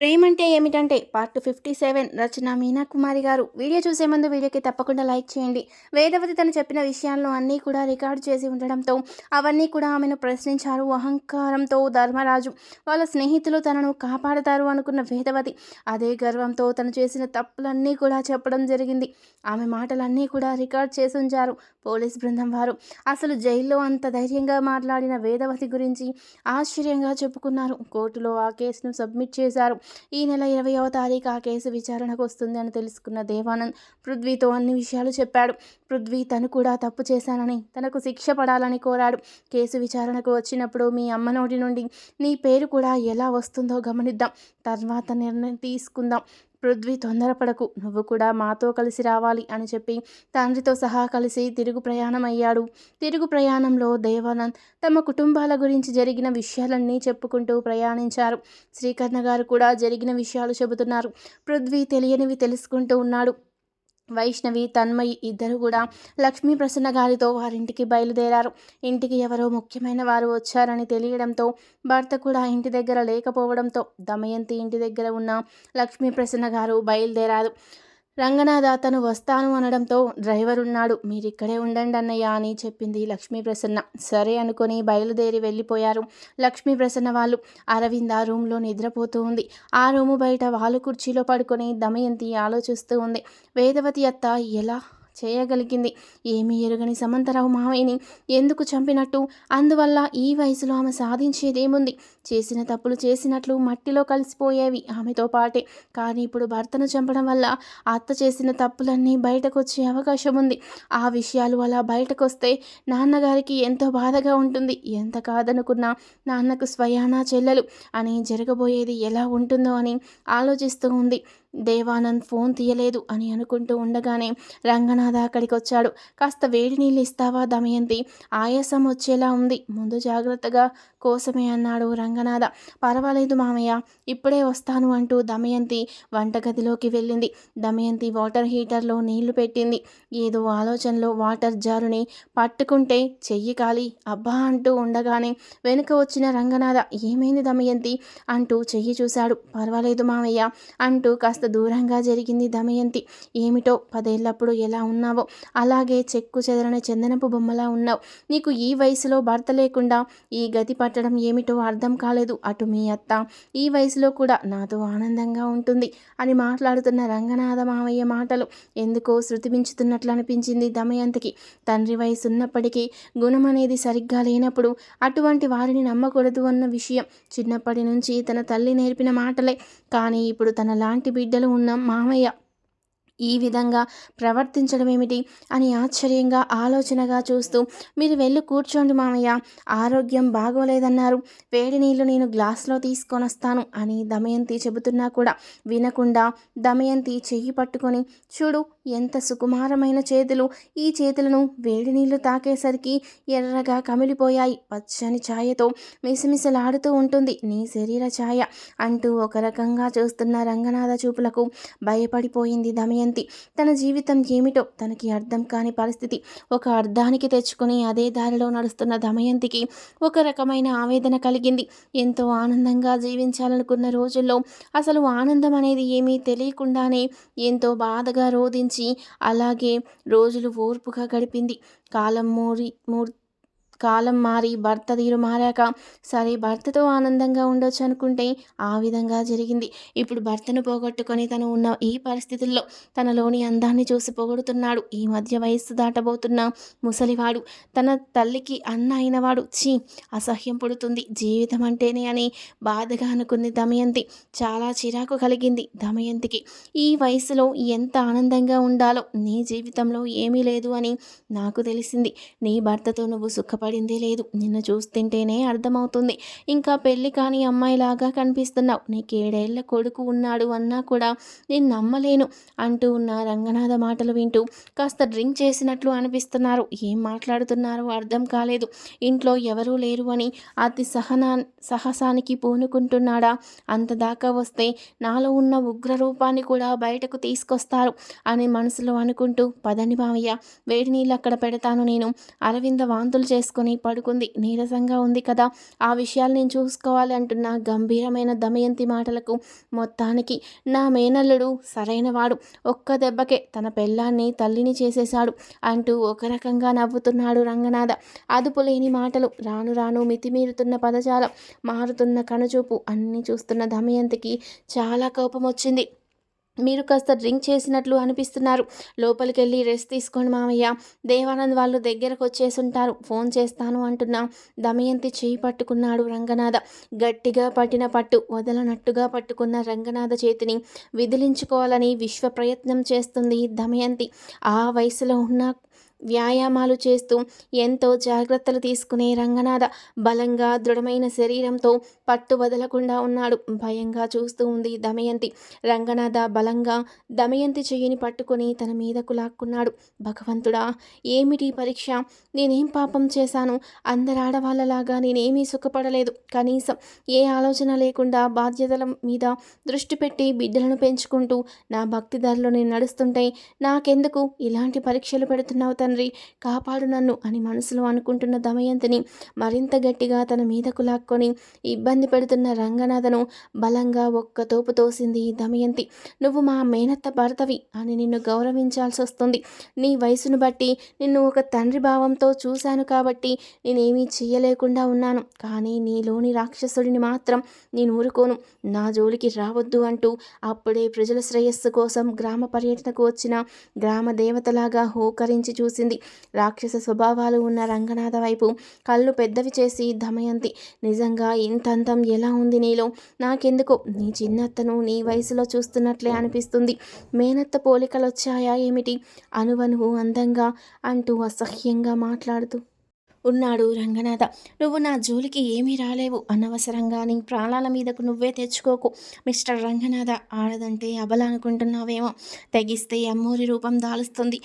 ప్రేమంటే ఏమిటంటే part fifty seven Rachana Meena Kumari గారు. Video చూసే ముందు వీడియోకి తప్పకుండా లైక్ చేయండి. వేదవతి తను చెప్పిన విషయాలను అన్నీ కూడా రికార్డు చేసి ఉండడంతో అవన్నీ కూడా ఆమెను ప్రశ్నించారు. అహంకారంతో ధర్మరాజు వాళ్ళ స్నేహితులు తనను కాపాడతారు అనుకున్న వేదవతి అదే గర్వంతో తను చేసిన తప్పులన్నీ కూడా చెప్పడం జరిగింది. ఆమె మాటలన్నీ కూడా రికార్డ్ చేసి ఉంచారు పోలీస్ బృందం వారు. అసలు జైల్లో అంత ధైర్యంగా మాట్లాడిన వేదవతి గురించి ఆశ్చర్యంగా చెప్పుకున్నారు. కోర్టులో ఆ కేసును సబ్మిట్ చేశారు. ఈ నెల ఇరవయవ తారీఖు ఆ కేసు విచారణకు వస్తుంది అని తెలుసుకున్న దేవానంద్ పృథ్వీతో అన్ని విషయాలు చెప్పాడు. పృథ్వీ తను కూడా తప్పు చేశానని తనకు శిక్ష పడాలని కోరాడు. కేసు విచారణకు వచ్చినప్పుడు మీ అమ్మ నోటి నుండి నీ పేరు కూడా ఎలా వస్తుందో గమనిద్దాం. తర్వాత నిర్ణయం తీసుకుందాం. పృథ్వీ తొందరపడకు. నువ్వు కూడా మాతో కలిసి రావాలి అని చెప్పి తండ్రితో సహా కలిసి తిరుగు ప్రయాణం అయ్యాడు. తిరుగు ప్రయాణంలో దేవానంద్ తమ కుటుంబాల గురించి జరిగిన విషయాలన్నీ చెప్పుకుంటూ ప్రయాణించారు. శ్రీకర్ణ గారు కూడా జరిగిన విషయాలు చెబుతున్నారు. పృథ్వీ తెలియనివి తెలుసుకుంటూ ఉన్నాడు. వైష్ణవి తన్మయి ఇద్దరు కూడా లక్ష్మీ ప్రసన్న గారితో వారింటికి బయలుదేరారు. ఇంటికి ఎవరో ముఖ్యమైన వారు వచ్చారని తెలియడంతో భర్త కూడా ఇంటి దగ్గర లేకపోవడంతో దమయంతి ఇంటి దగ్గర ఉన్న లక్ష్మీ ప్రసన్న గారు బయలుదేరారు. రంగనాథ తను వస్తాను అనడంతో డ్రైవర్ ఉన్నాడు. మీరిక్కడే ఉండండి అన్నయ్య అని చెప్పింది లక్ష్మీ ప్రసన్న. సరే అనుకొని బయలుదేరి వెళ్ళిపోయారు. లక్ష్మీ ప్రసన్న వాళ్ళు అరవింద్ ఆ రూమ్లో నిద్రపోతూ ఉంది. ఆ రూము బయట వాళ్ళు కుర్చీలో పడుకొని దమయంతి ఆలోచిస్తూ ఉంది. వేదవతి అత్త ఎలా? చేయగలిగింది. ఏమీ ఎరుగని సమంతరావు మావయ్యని ఎందుకు చంపినట్టు? అందువల్ల ఈ వయసులో ఆమె సాధించేదేముంది? చేసిన తప్పులు చేసినట్లు మట్టిలో కలిసిపోయేవి ఆమెతో పాటే. కానీ ఇప్పుడు భర్తను చంపడం వల్ల అత్త చేసిన తప్పులన్నీ బయటకు వచ్చే అవకాశం ఉంది ఆ విషయాలు అలా బయటకు వస్తే నాన్నగారికి ఎంతో బాధగా ఉంటుంది. ఎంత కాదనుకున్నా నాన్నకు స్వయానా చెల్లెలు. అని జరగబోయేది ఎలా ఉంటుందో అని ఆలోచిస్తూ ఉంది. దేవానంద్ ఫోన్ తీయలేదు అని అనుకుంటూ ఉండగానే రంగనాథ అక్కడికి వచ్చాడు కాస్త వేడి నీళ్ళు ఇస్తావా దమయంతి? ఆయాసం వచ్చేలా ఉంది. ముందు జాగ్రత్తగా కోసమే అన్నాడు రంగనాథ. పర్వాలేదు మామయ్య ఇప్పుడే వస్తాను అంటూ దమయంతి వంటగదిలోకి వెళ్ళింది. దమయంతి వాటర్ హీటర్లో నీళ్ళు పెట్టింది. ఏదో ఆలోచనలో వాటర్ జారుని పట్టుకుంటే చెయ్యి కాలి అబ్బా అంటూ ఉండగానే వెనుక వచ్చిన రంగనాథ ఏమైంది దమయంతి? అంటూ చెయ్యి చూశాడు. పర్వాలేదు మామయ్య అంటూ కాస్త దూరంగా జరిగింది దమయంతి? ఏమిటో? పదేళ్ళప్పుడు ఎలా ఉన్నావో? అలాగే చెక్కు చెదరని చందనపు బొమ్మలా ఉన్నావు. నీకు ఈ వయసులో భర్త లేకుండా ఈ గతి పట్టడం ఏమిటో అర్థం కాలేదు. అటు మీ అత్త ఈ వయసులో కూడా నాతో ఆనందంగా ఉంటుంది అని మాట్లాడుతున్న రంగనాథ మావయ్య మాటలు ఎందుకో శృతిమించుతున్నట్లు అనిపించింది దమయంతికి. తండ్రి వయసు ఉన్నప్పటికీ గుణం అనేది సరిగ్గా లేనప్పుడు అటువంటి వారిని నమ్మకూడదు అన్న విషయం చిన్నప్పటి నుంచి తన తల్లి నేర్పిన మాటలే. కానీ ఇప్పుడు తన లాంటి బిడ్డ బిడ్డలు ఉన్న మామయ్య ఈ విధంగా ప్రవర్తించడం ఏమిటి అని ఆశ్చర్యంగా ఆలోచనగా చూస్తూ మీరు వెళ్ళి కూర్చోండి మామయ్య ఆరోగ్యం బాగోలేదన్నారు. వేడి నీళ్ళు నేను గ్లాస్లో తీసుకొని వస్తాను అని దమయంతి చెబుతున్నా కూడా వినకుండా దమయంతి చెయ్యి పట్టుకొని చూడు ఎంత సుకుమారమైన చేతులు. ఈ చేతులను వేడి నీళ్ళు తాకేసరికి ఎర్రగా కమిలిపోయాయి. పచ్చని ఛాయతో మిసమిసలాడుతూ ఉంటుంది నీ శరీర ఛాయ అంటూ ఒక రకంగా చూస్తున్న రంగనాథ చూపులకు భయపడిపోయింది దమయంతి. దమయంతి తన జీవితం ఏమిటో తనకి అర్థం కాని పరిస్థితి. ఒక అర్థానికి తెచ్చుకుని అదే దారిలో నడుస్తున్న దమయంతికి ఒక రకమైన ఆవేదన కలిగింది. ఎంతో ఆనందంగా జీవించాలనుకున్న రోజుల్లో అసలు ఆనందం అనేది ఏమీ తెలియకుండానే ఎంతో బాధగా రోధించి అలాగే రోజులు ఓర్పుగా గడిపింది. కాలం మూరి మూర్ కాలం మారి భర్త తీరు మారాక సరే భర్తతో ఆనందంగా ఉండొచ్చు అనుకుంటే ఆ విధంగా జరిగింది. ఇప్పుడు భర్తను పోగొట్టుకొని తను ఉన్న ఈ పరిస్థితుల్లో తనలోని అందాన్ని చూసి పొగుడుతున్నాడు. ఈ మధ్య వయస్సు దాటబోతున్న ముసలివాడు తన తల్లికి అన్న అయినవాడు. చీ అసహ్యం పుడుతుంది. జీవితం అంటేనే అని బాధగా అనుకుంది దమయంతి. చాలా చిరాకు కలిగింది దమయంతికి. ఈ వయసులో ఎంత ఆనందంగా ఉండాలో నీ జీవితంలో ఏమీ లేదు అని నాకు తెలిసింది. నీ భర్తతో నువ్వు సుఖపడి పడిందే లేదు. నిన్ను చూస్తుంటేనే అర్థమవుతుంది. ఇంకా పెళ్ళి కాని అమ్మాయిలాగా కనిపిస్తున్నావు. నీకు ఏడేళ్ళ కొడుకు ఉన్నాడు అన్నా కూడా నేను నమ్మలేను అంటూ ఉన్న రంగనాథ మాటలు వింటూ కాస్త డ్రింక్ చేసినట్లు అనిపిస్తున్నారు. ఏం మాట్లాడుతున్నారో అర్థం కాలేదు. ఇంట్లో ఎవరూ లేరు అని అతి సహనా సాహసానికి పూనుకుంటున్నాడా? అంత దాకా వస్తే నాలో ఉన్న ఉగ్ర రూపాన్ని కూడా బయటకు తీసుకొస్తారు అని మనసులో అనుకుంటూ పదని మావయ్య వేడి నీళ్ళు అక్కడ పెడతాను నేను. అరవింద వాంతులు చేసుకు చేసుకుని పడుకుంది. నీరసంగా ఉంది కదా. ఆ విషయాలు నేను చూసుకోవాలి అంటున్న గంభీరమైన దమయంతి మాటలకు మొత్తానికి నా మేనల్లుడు సరైనవాడు. ఒక్క దెబ్బకే తన పెళ్ళాన్ని తల్లిని చేసేశాడు అంటూ ఒక రకంగా నవ్వుతున్నాడు రంగనాథ. అదుపు లేని మాటలు రాను రాను మితిమీరుతున్న పదజాలం మారుతున్న కనుచూపు అన్నీ చూస్తున్న దమయంతికి చాలా కోపం వచ్చింది మీరు కాస్త డ్రింక్ చేసినట్లు అనిపిస్తున్నారు. లోపలికి వెళ్ళి రెస్ట్ తీసుకోండి మామయ్య. దేవానంద్ వాళ్ళు దగ్గరకు వచ్చేసుంటారు. ఫోన్ చేస్తాను అంటున్నా. దమయంతి చేయి పట్టుకున్నాడు రంగనాథ. గట్టిగా పట్టిన పట్టు వదలనట్టుగా పట్టుకున్న రంగనాథ చేతిని విదిలించుకోవాలని విశ్వ ప్రయత్నం చేస్తుంది దమయంతి. ఆ వయసులో ఉన్న వ్యాయామాలు చేస్తూ ఎంతో జాగ్రత్తలు తీసుకునే రంగనాథ బలంగా దృఢమైన శరీరంతో పట్టు వదలకుండా ఉన్నాడు. భయంగా చూస్తూ ఉంది దమయంతి. రంగనాథ బలంగా దమయంతి చెయ్యిని పట్టుకొని తన మీదకు లాక్కున్నాడు. భగవంతుడా ఏమిటి పరీక్ష? నేనేం పాపం చేశాను? అందరు ఆడవాళ్ళలాగా నేనేమీ సుఖపడలేదు. కనీసం ఏ ఆలోచన లేకుండా బాధ్యతల మీద దృష్టి పెట్టి బిడ్డలను పెంచుకుంటూ నా భక్తి దారిలో నేను నడుస్తుంటే నాకెందుకు? ఇలాంటి పరీక్షలు పెడుతున్నావు తండ్రి కాపాడు నన్ను అని మనసులో అనుకుంటున్న దమయంతిని మరింత గట్టిగా తన మీదకు లాక్కొని ఇబ్బంది పెడుతున్న రంగనాథను బలంగా ఒక్క తోపు తోసింది దమయంతి. నువ్వు మా మేనత్త భర్తవి అని నిన్ను గౌరవించాల్సి వస్తుంది. నీ వయసును బట్టి నిన్ను ఒక తండ్రి భావంతో చూశాను కాబట్టి నేనేమీ చేయలేకుండా ఉన్నాను. కానీ నీలోని రాక్షసుడిని మాత్రం నేను ఊరుకోను. నా జోలికి రావద్దు అంటూ అప్పుడే ప్రజల శ్రేయస్సు కోసం గ్రామ పర్యటనకు వచ్చిన గ్రామ దేవతలాగా హోకరించి చూసి చూసింది. రాక్షస స్వభావాలు ఉన్న రంగనాథ వైపు కళ్ళు పెద్దవి చేసి దమయంతి నిజంగా ఇంత అందం ఎలా ఉంది నీలో? నాకెందుకో? నీ చిన్నత్తను నీ వయసులో చూస్తున్నట్లే అనిపిస్తుంది. మేనత్త పోలికలు వచ్చాయా ఏమిటి? అనువనువు అందంగా అంటూ అసహ్యంగా మాట్లాడుతూ ఉన్నాడు రంగనాథ. నువ్వు నా జోలికి ఏమీ రాలేవు. అనవసరంగా నీ ప్రాణాల మీదకు నువ్వే తెచ్చుకోకు. మిస్టర్ రంగనాథ ఆడదంటే అబల అనుకుంటున్నావేమో? తెగిస్తే అమ్మూరి రూపం దాలుస్తుంది.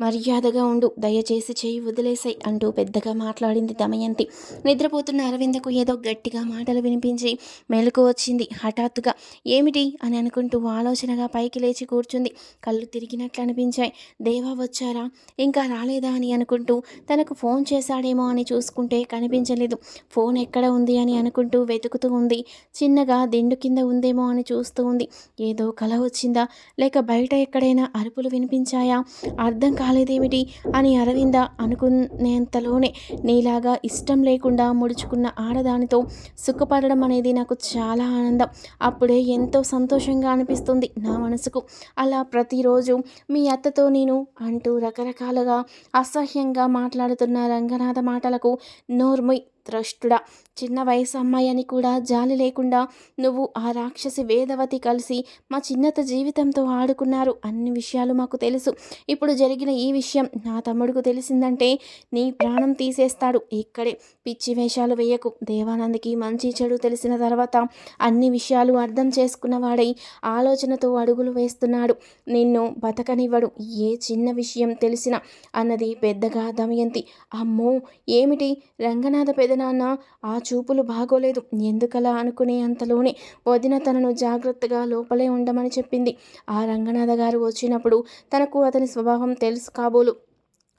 మర్యాదగా ఉండు దయచేసి చేయి వదిలేసాయి అంటూ పెద్దగా మాట్లాడింది దమయంతి. నిద్రపోతున్న అరవిందకు ఏదో గట్టిగా మాటలు వినిపించి మెలకు వచ్చింది. హఠాత్తుగా ఏమిటి? అని అనుకుంటూ ఆలోచనగా పైకి లేచి కూర్చుంది. కళ్ళు తిరిగినట్లు అనిపించాయి. దేవా వచ్చారా? ఇంకా రాలేదా? అని అనుకుంటూ తనకు ఫోన్ చేశాడేమో అని చూసుకుంటే కనిపించలేదు. ఫోన్ ఎక్కడ ఉంది? అని అనుకుంటూ వెతుకుతూ ఉంది. చిన్నగా దిండు కింద ఉందేమో అని చూస్తూ ఉంది. ఏదో కల వచ్చిందా? లేక బయట ఎక్కడైనా అరుపులు వినిపించాయా? అర్థం కాలేదేమిటి అని అరవింద అనుకునేంతలోనే నీలాగా ఇష్టం లేకుండా ముడుచుకున్న ఆడదానితో సుఖపడడం అనేది నాకు చాలా ఆనందం. అప్పుడే ఎంతో సంతోషంగా అనిపిస్తుంది నా మనసుకు. అలా ప్రతిరోజు మీ అత్తతో నేను అంటూ రకరకాలుగా అసహ్యంగా మాట్లాడుతున్న రంగనాథ మాటలకు నోర్ముయ్ త్రష్టుడా చిన్న వయసు అమ్మాయి అని కూడా జాలి లేకుండా నువ్వు ఆ రాక్షసి వేదవతి కలిసి మా చిన్నత జీవితంతో ఆడుకున్నారు. అన్ని విషయాలు మాకు తెలుసు. ఇప్పుడు జరిగిన ఈ విషయం నా తమ్ముడుకు తెలిసిందంటే నీ ప్రాణం తీసేస్తాడు. ఇక్కడే పిచ్చి వేషాలు వేయకు. దేవానంద్కి మంచి చెడు తెలిసిన తర్వాత అన్ని విషయాలు అర్థం చేసుకున్నవాడై ఆలోచనతో అడుగులు వేస్తున్నాడు. నిన్ను బతకనివ్వడు. ఏ చిన్న విషయం తెలిసిన అన్నది పెద్దగా దమయంతి. అమ్మో! ఏమిటి? రంగనాథ నాన్న ఆ చూపులు బాగోలేదు. ఎందుకలా అనుకునే అంతలోనే వదిన తనను జాగ్రత్తగా లోపలే ఉండమని చెప్పింది. ఆ రంగనాథ గారు వచ్చినప్పుడు తనకు అతని స్వభావం తెలుసు కాబోలు.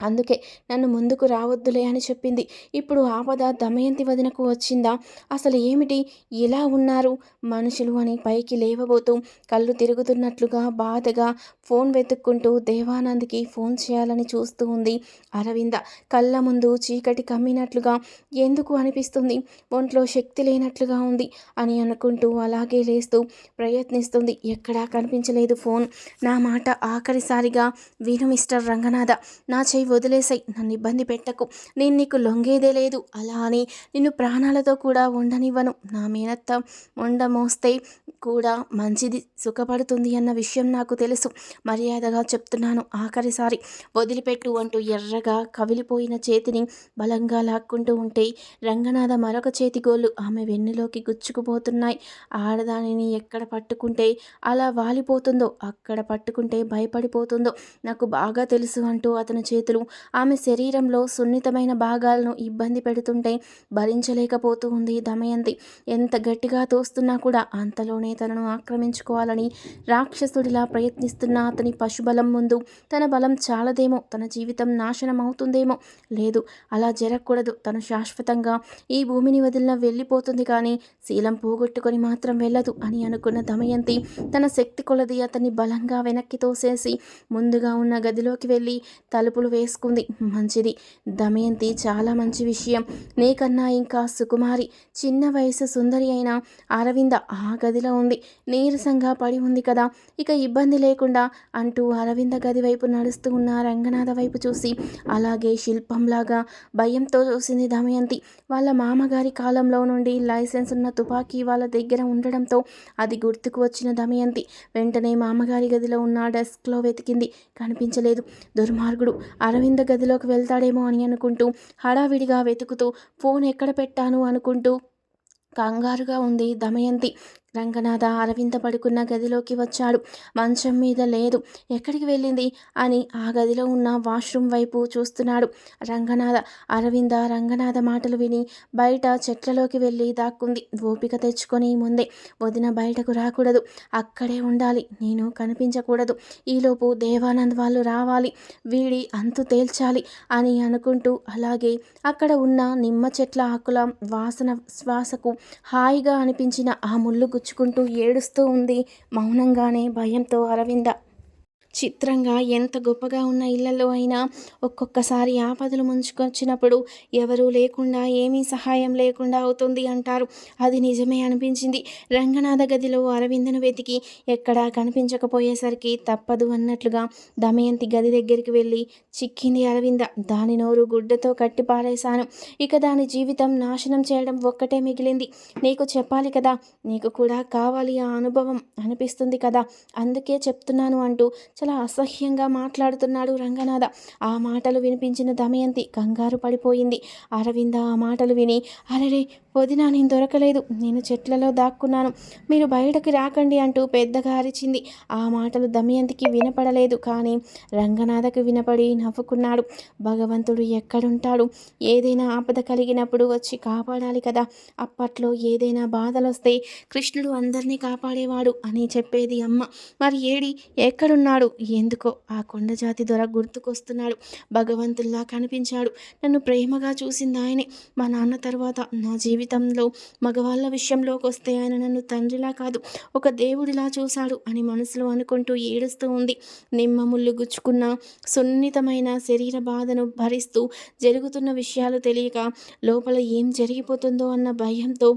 అందుకే నన్ను ముందుకు రావద్దులే అని చెప్పింది. ఇప్పుడు ఆపద దమయంతి వదినకు వచ్చిందా? అసలు ఏమిటి? ఇలా ఉన్నారు? మనుషులు అని పైకి లేవబోతూ కళ్ళు తిరుగుతున్నట్లుగా బాధగా ఫోన్ వెతుక్కుంటూ దేవానంద్కి ఫోన్ చేయాలని చూస్తూ ఉంది అరవింద. కళ్ళ ముందు చీకటి కమ్మినట్లుగా ఎందుకు అనిపిస్తుంది? ఒంట్లో శక్తి లేనట్లుగా ఉంది అని అనుకుంటూ అలాగే లేస్తూ ప్రయత్నిస్తుంది. ఎక్కడా కనిపించలేదు ఫోన్. నా మాట ఆఖరిసారిగా విను మిస్టర్ రంగనాథ. నా చెయ్యి వదిలేసాయి నన్ను ఇబ్బంది పెట్టకు. నేను నీకు లొంగేదే లేదు. అలా అని నిన్ను ప్రాణాలతో కూడా ఉండనివ్వను. నా మేనత్త ఉండ మోస్తే కూడా మంచిది సుఖపడుతుంది అన్న విషయం నాకు తెలుసు. మర్యాదగా చెప్తున్నాను ఆఖరిసారి. వదిలిపెట్టు అంటూ ఎర్రగా కవిలిపోయిన చేతిని బలంగా లాక్కుంటూ ఉంటే రంగనాథ మరొక చేతి గోళ్ళు ఆమె వెన్నులోకి గుచ్చుకుపోతున్నాయి. ఆడదానిని ఎక్కడ పట్టుకుంటే అలా వాలిపోతుందో అక్కడ పట్టుకుంటే భయపడిపోతుందో నాకు బాగా తెలుసు అంటూ అతని చేతులు ఆమె శరీరంలో సున్నితమైన భాగాలను ఇబ్బంది పెడుతుంటే భరించలేకపోతూ ఉంది దమయంతి. ఎంత గట్టిగా తోస్తున్నా కూడా అంతలోనే తనను ఆక్రమించుకోవాలని రాక్షసుడిలా ప్రయత్నిస్తున్న అతని పశుబలం ముందు తన బలం చాలదేమో తన జీవితం నాశనం అవుతుందేమో లేదు. అలా జరగకూడదు. తను శాశ్వతంగా ఈ భూమిని వదిలిన వెళ్ళిపోతుంది కానీ శీలం పోగొట్టుకొని మాత్రం వెళ్ళదు అని అనుకున్న దమయంతి తన శక్తి కొలది అతన్ని బలంగా వెనక్కి తోసేసి ముందుగా ఉన్న గదిలోకి వెళ్ళి తలుపులు వేసి చేసుకుంది. మంచిది. దమయంతి చాలా మంచి విషయం. నీకన్నా ఇంకా సుకుమారి చిన్న వయసు సుందరి అయిన అరవింద ఆ గదిలో ఉంది. నీరసంగా పడి ఉంది కదా. ఇక ఇబ్బంది లేకుండా అంటూ అరవింద గది వైపు నడుస్తూ ఉన్న రంగనాథ వైపు చూసి అలాగే శిల్పంలాగా భయంతో చూసింది దమయంతి. వాళ్ళ మామగారి కాలంలో నుండి లైసెన్స్ ఉన్న తుపాకీ వాళ్ళ దగ్గర ఉండడంతో అది గుర్తుకు వచ్చిన దమయంతి. వెంటనే మామగారి గదిలో ఉన్న డెస్క్లో వెతికింది. కనిపించలేదు. దుర్మార్గుడు. అరవింద గదిలోకి వెళ్తాడేమో అని అనుకుంటూ హడావిడిగా వెతుకుతూ ఫోన్ ఎక్కడ పెట్టాను? అనుకుంటూ కంగారుగా ఉంది దమయంతి. రంగనాథ అరవింద పడుకున్న గదిలోకి వచ్చాడు. మంచం మీద లేదు. ఎక్కడికి వెళ్ళింది? అని ఆ గదిలో ఉన్న వాష్రూమ్ వైపు చూస్తున్నాడు రంగనాథ. అరవింద రంగనాథ మాటలు విని బయట చెట్లలోకి వెళ్ళి దాక్కుంది. ఓపిక తెచ్చుకొని ముందే వదిన బయటకు రాకూడదు. అక్కడే ఉండాలి. నేను కనిపించకూడదు. ఈలోపు దేవానంద్ వాళ్ళు రావాలి. వీడి అంతు తేల్చాలి అని అనుకుంటూ అలాగే అక్కడ ఉన్న నిమ్మ చెట్ల ఆకుల వాసన శ్వాసకు హాయిగా అనిపించిన ఆ ముళ్ళు గుచ్చుకుంటూ ఏడుస్తూ ఉంది. మౌనంగానే భయంతో అరవింద చిత్రంగా ఎంత గొప్పగా ఉన్న ఇళ్ళలో అయినా ఒక్కొక్కసారి ఆపదలు ముంచుకొచ్చినప్పుడు ఎవరూ లేకుండా ఏమీ సహాయం లేకుండా అవుతుంది అంటారు. అది నిజమే అనిపించింది. రంగనాథ గదిలో అరవిందను వెతికి ఎక్కడా కనిపించకపోయేసరికి తప్పదు అన్నట్లుగా దమయంతి గది దగ్గరికి వెళ్ళి చిక్కింది అరవింద. దాని నోరు గుడ్డతో కట్టి పారేశాను. ఇక దాని జీవితం నాశనం చేయడం ఒక్కటే మిగిలింది. నీకు చెప్పాలి కదా నీకు కూడా కావాలి ఆ అనుభవం అనిపిస్తుంది కదా అందుకే చెప్తున్నాను అంటూ చాలా అసహ్యంగా మాట్లాడుతున్నాడు రంగనాథ. ఆ మాటలు వినిపించిన దమయంతి కంగారు పడిపోయింది. అరవింద ఆ మాటలు విని అరరే వదినా నేను దొరకలేదు. నేను చెట్లలో దాక్కున్నాను. మీరు బయటకు రాకండి అంటూ పెద్దగా అరిచింది. ఆ మాటలు దమయంతికి వినపడలేదు కానీ రంగనాథకు వినపడి నవ్వుకున్నాడు. భగవంతుడు ఎక్కడుంటాడు? ఏదైనా ఆపద కలిగినప్పుడు వచ్చి కాపాడాలి కదా. అప్పట్లో ఏదైనా బాధలు వస్తే కృష్ణుడు అందరినీ కాపాడేవాడు అని చెప్పేది అమ్మ. మరి ఏడి? ఎక్కడున్నాడు? ఎందుకో ఆ కొండ జాతి దొర గుర్తుకొస్తున్నాడు. భగవంతుల్లా కనిపించాడు. నన్ను ప్రేమగా చూసింది ఆయనే. మా నాన్న తర్వాత నా జీవితంలో మగవాళ్ళ విషయంలోకి వస్తే ఆయన నన్ను తండ్రిలా కాదు ఒక దేవుడిలా చూశాడు అని మనసులో అనుకుంటూ ఏడుస్తూ ఉంది. నిమ్మ ముళ్ళు గుచ్చుకున్న సున్నితమైన శరీర బాధను భరిస్తూ జరుగుతున్న విషయాలు తెలియక లోపల ఏం జరిగిపోతుందో అన్న భయంతో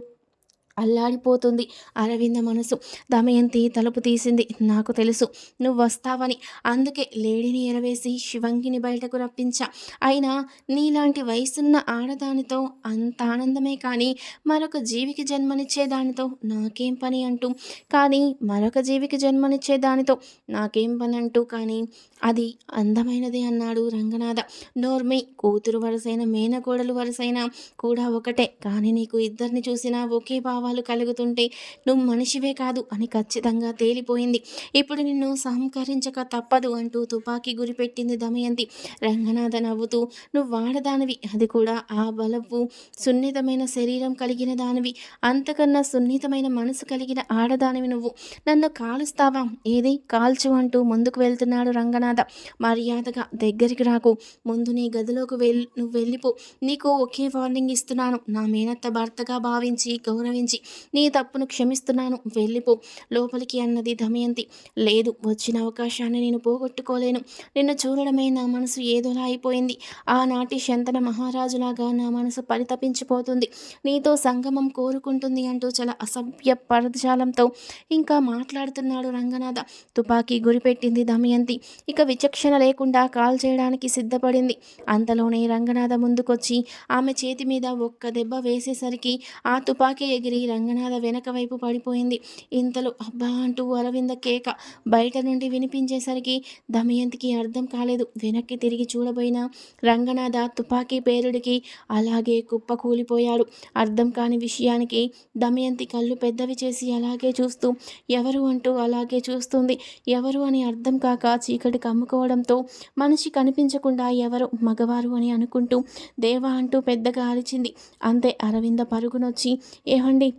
అల్లాడిపోతుంది. అరవింద మనసు దమయంతి తలుపు తీసింది. నాకు తెలుసు నువ్వు వస్తావని అందుకే లేడీని ఎరవేసి శివంగిని బయటకు రప్పించా. అయినా నీలాంటి వయసున్న ఆడదానితో అంత ఆనందమే కానీ మరొక జీవికి జన్మనిచ్చే దానితో నాకేం పని అంటూ? కానీ మరొక జీవికి జన్మనిచ్చే దానితో నాకేం పని అంటూ? కానీ అది అందమైనది అన్నాడు రంగనాథ. నోర్మి కూతురు వరసైన మేనకోడలు వరసైన కూడా ఒకటే. కానీ నీకు ఇద్దరిని చూసినా ఒకే భావాలు కలుగుతుంటే నువ్వు మనిషివే కాదు అని ఖచ్చితంగా తేలిపోయింది. ఇప్పుడు నిన్ను సహంకరించక తప్పదు అంటూ తుపాకీ గురిపెట్టింది దమయంతి. రంగనాథ నవ్వుతూ నువ్వు వాడదానివి. అది కూడా ఆ బలపు సున్నితమైన శరీరం కలిగిన దానివి. అంతకన్నా సున్నితమైన మనసు కలిగిన ఆడదానివి నువ్వు. నన్ను కాలుస్తావా? ఏది? కాల్చు అంటూ ముందుకు వెళ్తున్నాడు రంగనాథ. మర్యాదగా దగ్గరికి రాకు. ముందు నీ గదిలోకి వెళ్ నువ్వు వెళ్ళిపో. నీకు ఒకే వార్నింగ్ ఇస్తున్నాను. నా మేనత్త భర్తగా భావించి గౌరవించి నీ తప్పును క్షమిస్తున్నాను. వెళ్ళిపో. లోపలికి అన్నది దమయంతి లేదు వచ్చిన అవకాశాన్ని నేను పోగొట్టుకోలేను. నిన్ను చూడడమే నా మనసు ఏదోలా అయిపోయింది. ఆనాటి శంతన మహారాజులాగా నా మనసు పరితపించిపోతుంది. నీతో సంగమం కోరుకుంటుంది అంటూ చాలా అసభ్య పరజాలంతో ఇంకా మాట్లాడుతున్నాడు రంగనాథ. తుపాకీ గురిపెట్టింది దమయంతి ఇక విచక్షణ లేకుండా కాల్ చేయడానికి సిద్ధపడింది. అంతలోనే రంగనాథ ముందుకొచ్చి ఆమె చేతి మీద ఒక్క దెబ్బ వేసేసరికి ఆ తుపాకీ ఎగిరి రంగనాథ వెనక వైపు పడిపోయింది. ఇంతలో అబ్బా అంటూ అరవింద కేక బయట నుండి వినిపించేసరికి దమయంతికి అర్థం కాలేదు. వెనక్కి తిరిగి చూడబోయిన రంగనాథ తుపాకీ పేరుడికి అలాగే కుప్ప కూలిపోయాడు. అర్థం కాని విషయానికి దమయంతి కళ్ళు పెద్దవి చేసి అలాగే చూస్తూ ఎవరు అంటూ అలాగే చూస్తుంది. ఎవరు అని అర్థం కాక చీకటి కమ్ముకోవడంతో మనిషి కనిపించకుండా ఎవరు మగవారు అని అనుకుంటూ దేవా అంటూ పెద్దగా అరిచింది. అంతే అరవింద పరుగునొచ్చి ఏమండి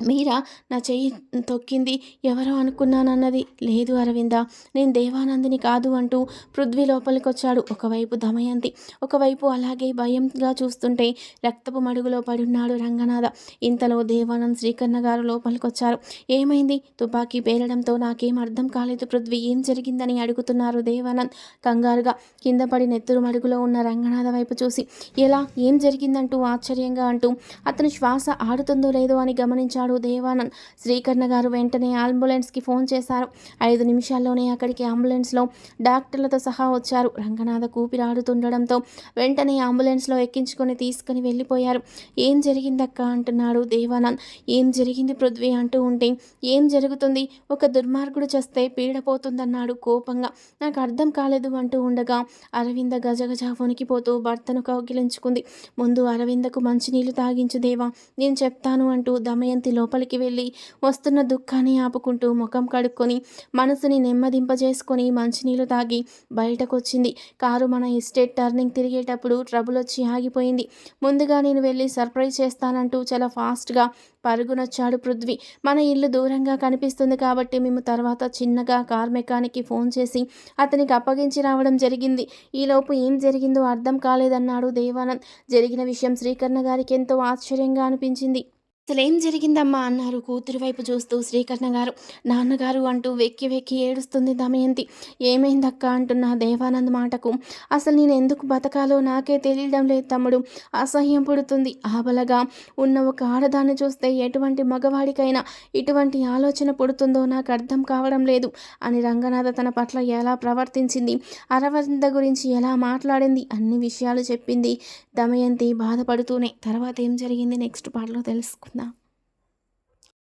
మీరా నా చెయ్యి తొక్కింది. ఎవరో అనుకున్నానన్నది. లేదు అరవింద నేను దేవానందిని కాదు అంటూ పృథ్వీ లోపలికి వచ్చాడు ఒకవైపు దమయంతి ఒకవైపు అలాగే భయంగా చూస్తుంటే రక్తపు మడుగులో పడున్నాడు రంగనాథ. ఇంతలో దేవానంద్ శ్రీకర్ణ గారు లోపలికొచ్చారు. ఏమైంది? తుపాకీ పేలడంతో నాకేం అర్థం కాలేదు పృథ్వీ. ఏం జరిగిందని అడుగుతున్నారు దేవానంద్. కంగారుగా కింద పడి నెత్తురు మడుగులో ఉన్న రంగనాథ వైపు చూసి ఎలా? ఏం జరిగిందంటూ ఆశ్చర్యంగా అంటూ అతను శ్వాస ఆడుతుందో లేదో అని గమనించాడు దేవానంద్. శ్రీకర్ణ గారు వెంటనే అంబులెన్స్కి ఫోన్ చేశారు. ఐదు నిమిషాల్లోనే అక్కడికి అంబులెన్స్లో డాక్టర్లతో సహా వచ్చారు. రంగనాథ కూపిరాడుతుండడంతో వెంటనే అంబులెన్స్లో ఎక్కించుకొని తీసుకుని వెళ్ళిపోయారు. ఏం జరిగిందక్క అంటున్నాడు దేవానంద్. ఏం జరిగింది పృథ్వీ అంటూ ఉంటే ఏం జరుగుతుంది? ఒక దుర్మార్గుడు చేస్తే పీడపోతుందన్నాడు కోపంగా. నాకు అర్థం కాలేదు అంటూ ఉండగా అరవింద గజగజ వణికిపోతూ భర్తను కౌగిలించుకుంది. ముందు అరవిందకు మంచినీళ్ళు తాగించు దేవా నేను చెప్తాను అంటూ దమయంతి లోపలికి వెళ్ళి వస్తున్న దుఃఖాన్ని ఆపుకుంటూ ముఖం కడుక్కొని మనసుని నెమ్మదింపజేసుకొని మంచినీళ్ళు తాగి బయటకొచ్చింది. కారు మన ఎస్టేట్ టర్నింగ్ తిరిగేటప్పుడు ట్రబుల్ వచ్చి ఆగిపోయింది. ముందుగా నేను వెళ్ళి సర్ప్రైజ్ చేస్తానంటూ చాలా ఫాస్ట్గా పరుగునొచ్చాడు పృథ్వీ. మన ఇల్లు దూరంగా కనిపిస్తుంది కాబట్టి మేము తర్వాత చిన్నగా కార్ మెకానిక్కి ఫోన్ చేసి అతనికి అప్పగించి రావడం జరిగింది. ఈలోపు ఏం జరిగిందో అర్థం కాలేదన్నాడు దేవానంద్. జరిగిన విషయం శ్రీకర్ణ గారికి ఎంతో ఆశ్చర్యంగా అనిపించింది. అసలు ఏం జరిగిందమ్మా అన్నారు కూతురు వైపు చూస్తూ శ్రీకృష్ణ గారు. నాన్నగారు అంటూ వెక్కి వెక్కి ఏడుస్తుంది దమయంతి. ఏమైందక్క అంటున్న దేవానంద్ మాటకు. అసలు నేను ఎందుకు బతకాలో నాకే తెలియడం లేదు తమ్ముడు. అసహ్యం పుడుతుంది. ఆబలగా ఉన్న ఒక ఆడదాన్ని చూస్తే ఎటువంటి మగవాడికైనా ఇటువంటి ఆలోచన పుడుతుందో నాకు అర్థం కావడం లేదు అని రంగనాథ తన పట్ల ఎలా ప్రవర్తించింది అరవింద గురించి ఎలా మాట్లాడింది అన్ని విషయాలు చెప్పింది దమయంతి బాధపడుతూనే. తర్వాత ఏం జరిగింది నెక్స్ట్ పాటలో తెలుసుకుందాం.